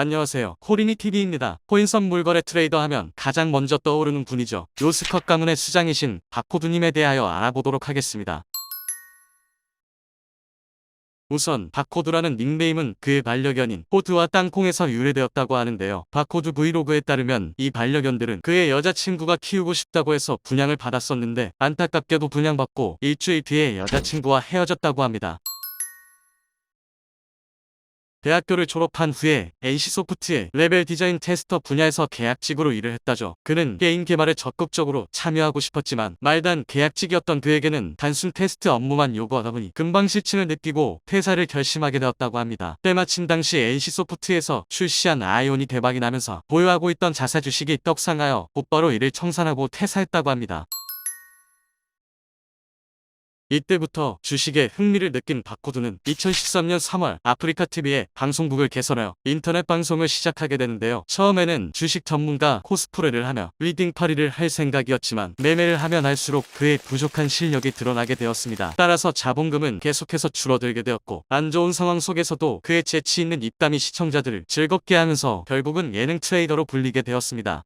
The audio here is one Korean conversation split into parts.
안녕하세요. 코리니TV입니다. 코인 선 물 거래 트레이더 하면 가장 먼저 떠오르는 분이죠. 요스컷 가문의 수장이신 박호두님에 대하여 알아보도록 하겠습니다. 우선 박호두라는 닉네임은 그의 반려견인 호두와 땅콩에서 유래되었다고 하는데요. 박호두 브이로그에 따르면 이 반려견들은 그의 여자친구가 키우고 싶다고 해서 분양을 받았었는데 안타깝게도 분양받고 일주일 뒤에 여자친구와 헤어졌다고 합니다. 대학교를 졸업한 후에 NC소프트의 레벨 디자인 테스터 분야에서 계약직으로 일을 했다죠. 그는 게임 개발에 적극적으로 참여하고 싶었지만 말단 계약직이었던 그에게는 단순 테스트 업무만 요구하다 보니 금방 실증을 느끼고 퇴사를 결심하게 되었다고 합니다. 때마침 당시 NC소프트에서 출시한 아이온이 대박이 나면서 보유하고 있던 자사 주식이 떡상하여 곧바로 이를 청산하고 퇴사했다고 합니다. 이때부터 주식에 흥미를 느낀 박호두는 2013년 3월 아프리카 TV에 방송국을 개설하여 인터넷 방송을 시작하게 되는데요. 처음에는 주식 전문가 코스프레를 하며 리딩 파리를 할 생각이었지만 매매를 하면 할수록 그의 부족한 실력이 드러나게 되었습니다. 따라서 자본금은 계속해서 줄어들게 되었고 안 좋은 상황 속에서도 그의 재치 있는 입담이 시청자들을 즐겁게 하면서 결국은 예능 트레이더로 불리게 되었습니다.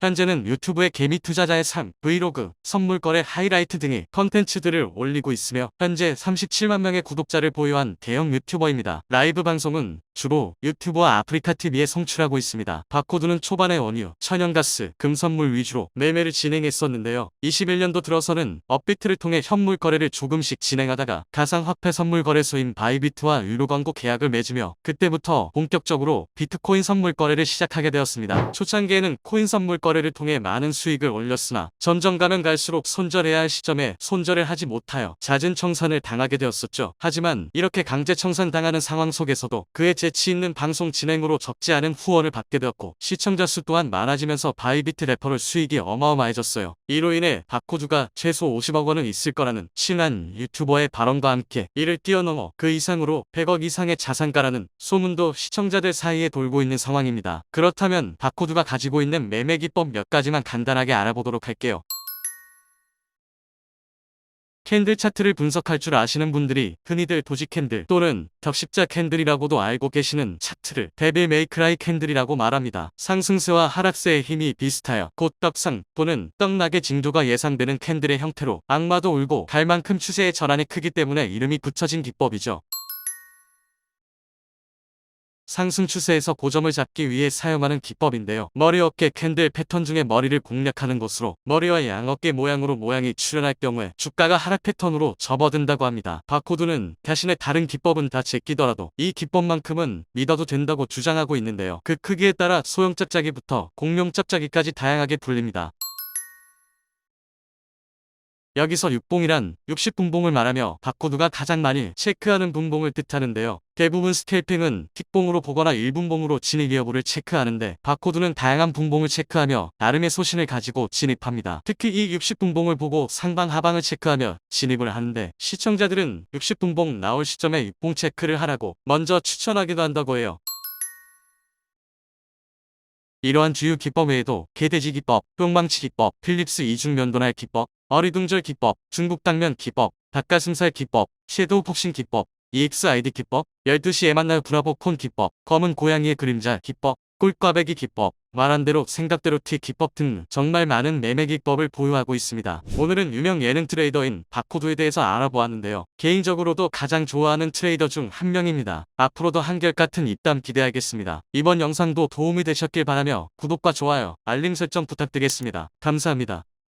현재는 유튜브에 개미 투자자의 삶, 브이로그, 선물 거래 하이라이트 등의 컨텐츠들을 올리고 있으며 현재 37만 명의 구독자를 보유한 대형 유튜버입니다. 라이브 방송은 주로 유튜브와 아프리카 TV에 송출하고 있습니다. 바코드는 초반에 원유, 천연가스, 금선물 위주로 매매를 진행했었는데요. 21년도 들어서는 업비트를 통해 현물 거래를 조금씩 진행하다가 가상화폐 선물 거래소인 바이비트와 유료 광고 계약을 맺으며 그때부터 본격적으로 비트코인 선물 거래를 시작하게 되었습니다. 초창기에는 코인 선물 거래를 통해 많은 수익을 올렸으나 점점 가면 갈수록 손절해야 할 시점에 손절을 하지 못하여 잦은 청산을 당하게 되었었죠. 하지만 이렇게 강제 청산 당하는 상황 속에서도 그의 재치 있는 방송 진행으로 적지 않은 후원을 받게 되었고 시청자 수 또한 많아지면서 바이비트 레퍼럴 수익이 어마어마해졌어요. 이로 인해 박호주가 최소 50억 원은 있을 거라는 친한 유튜버의 발언과 함께 이를 뛰어넘어 그 이상으로 100억 이상의 자산가라는 소문도 시청자들 사이에 돌고 있는 상황입니다. 그렇다면 박호두가 가지고 있는 매매 기법 몇 가지만 간단하게 알아보도록 할게요. 캔들 차트를 분석할 줄 아시는 분들이 흔히들 도지 캔들 또는 격십자 캔들이라고도 알고 계시는 차트를 데빌 메이크라이 캔들이라고 말합니다. 상승세와 하락세의 힘이 비슷하여 곧 떡상 또는 떡락의 징조가 예상되는 캔들의 형태로 악마도 울고 갈 만큼 추세의 전환이 크기 때문에 이름이 붙여진 기법이죠. 상승 추세에서 고점을 잡기 위해 사용하는 기법인데요. 머리 어깨 캔들 패턴 중에 머리를 공략하는 것으로 머리와 양어깨 모양으로 모양이 출현할 경우에 주가가 하락 패턴으로 접어든다고 합니다. 바코드는 자신의 다른 기법은 다 제끼더라도 이 기법만큼은 믿어도 된다고 주장하고 있는데요. 그 크기에 따라 소형 짝짝이부터 공룡 짝짝이까지 다양하게 불립니다. 여기서 육봉이란 60분봉을 말하며 바코드가 가장 많이 체크하는 분봉을 뜻하는데요. 대부분 스캘핑은 틱봉으로 보거나 1분봉으로 진입 여부를 체크하는데 바코드는 다양한 분봉을 체크하며 나름의 소신을 가지고 진입합니다. 특히 이 60분봉을 보고 상방 하방을 체크하며 진입을 하는데 시청자들은 60분봉 나올 시점에 육봉 체크를 하라고 먼저 추천하기도 한다고 해요. 이러한 주요 기법 외에도 개돼지 기법, 뿅망치 기법, 필립스 이중 면도날 기법, 어리둥절 기법, 중국 당면 기법, 닭가슴살 기법, 섀도우 폭신 기법, EXID 기법, 12시에 만날 브라보 콘 기법, 검은 고양이의 그림자 기법, 꿀꽈배기 기법, 말한 대로 생각대로 티 기법 등 정말 많은 매매 기법을 보유하고 있습니다. 오늘은 유명 예능 트레이더인 바코드에 대해서 알아보았는데요. 개인적으로도 가장 좋아하는 트레이더 중 한 명입니다. 앞으로도 한결같은 입담 기대하겠습니다. 이번 영상도 도움이 되셨길 바라며 구독과 좋아요, 알림 설정 부탁드리겠습니다. 감사합니다.